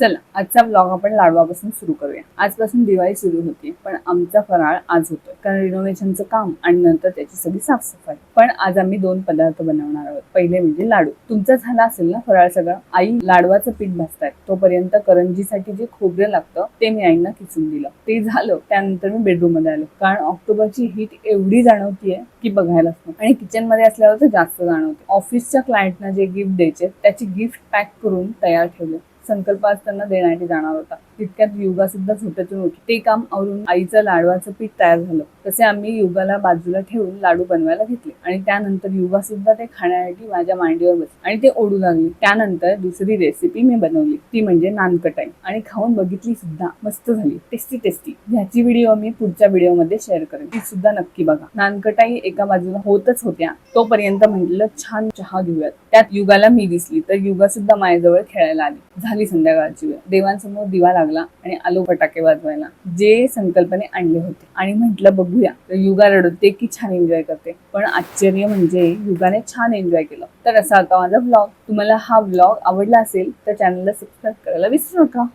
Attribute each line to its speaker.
Speaker 1: चला आजचा ब्लॉग आपण लाडवापासून सुरू करूया. आजपासून दिवाळी सुरू होती पण आमचा फराळ आज होतोय. कारण रिनोव्हेशनचं काम आणि नंतर त्याची सगळी साफसफाई. पण आज आम्ही दोन पदार्थ बनवणार आहोत. पहिले म्हणजे लाडू. तुमचा झाला असेल ना फराळ सगळं? आई लाडवाचं पीठ भाजतायत तोपर्यंत करंजीसाठी जे खोबरं लागतं ते मी आईंना किसून दिलं. ते झालं त्यानंतर मी बेडरूममध्ये आलो. कारण ऑक्टोबरची हीट एवढी जाणवतीये की बघायलाच नको. आणि किचनमध्ये असल्यावर तर जास्त जाणवते. ऑफिसच्या क्लायंटना जे गिफ्ट द्यायचे त्याची गिफ्ट पॅक करून तयार ठेवले. संकल्प त्यांना देण्यासाठी जाणार होता. तितक्यात युगा सुद्धा झोपेतून उठली ते काम आवरून आईचं लाडवाचं पीठ तयार झालं. तसे आम्ही युगाला बाजूला ठेवून लाडू बनवायला घेतले. आणि त्यानंतर युगा सुद्धा ते खाण्यासाठी माझ्या मांडीवर बसले आणि ते ओढू लागले. त्यानंतर दुसरी रेसिपी मी बनवली. ती म्हणजे नानकटाई. आणि खाऊन बघितली सुद्धा मस्त झाली. टेस्टी टेस्टी ह्याची व्हिडिओ मी पुढच्या व्हिडिओमध्ये शेअर करेन. ती सुद्धा नक्की बघा. नानकटाई एका बाजूला होतच होत्या. तोपर्यंत म्हटलं छान चहा घेऊयात. त्यात युगाला मी दिसली. तर युगा सुद्धा माझ्याजवळ खेळायला आली. झाली संध्याकाळची वेळ. देवांसमोर दिवा लागला आणि आलो फटाके वाजवायला. जे संकल्पने आणले होते. आणि म्हटलं बघूया. तर युगा रडवते की छान एन्जॉय करते. पण आश्चर्य म्हणजे युगाने छान एन्जॉय केलं. तर असा होता माझा ब्लॉग तुम्हाला हा ब्लॉग आवडला असेल तर चॅनलला सबस्क्राईब करायला विसरू नका.